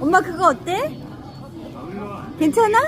엄마 그거 어때? 괜찮아?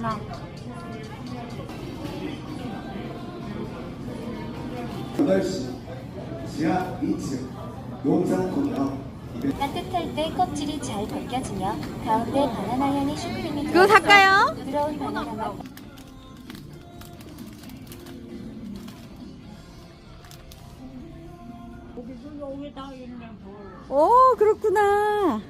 나. 지하 2층 용산공원 따뜻할 때 껍질이 잘 벗겨지며 가운데 바나나향의 슈크림이 그거 살까요? 부드러운 바나나 여기다 있는 돌. 오, 그렇구나.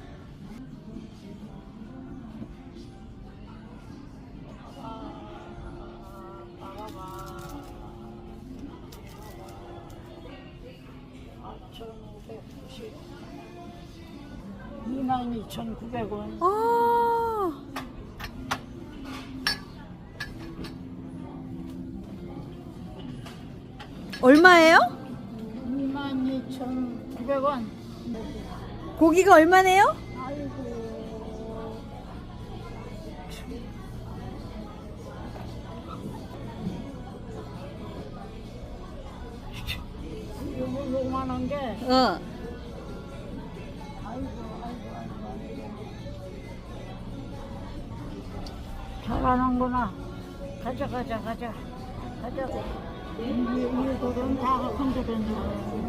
이만 이천 구백 원 아, 얼마예요? 900원. 고기가 얼마네요? 아이고. 이거 요만한 게. 어. 아이고, 아이고, 아이고. 잘하는구나. 가자, 가자, 가자. 가자. 이, 이, 이 돈은 다 흔들어 놓는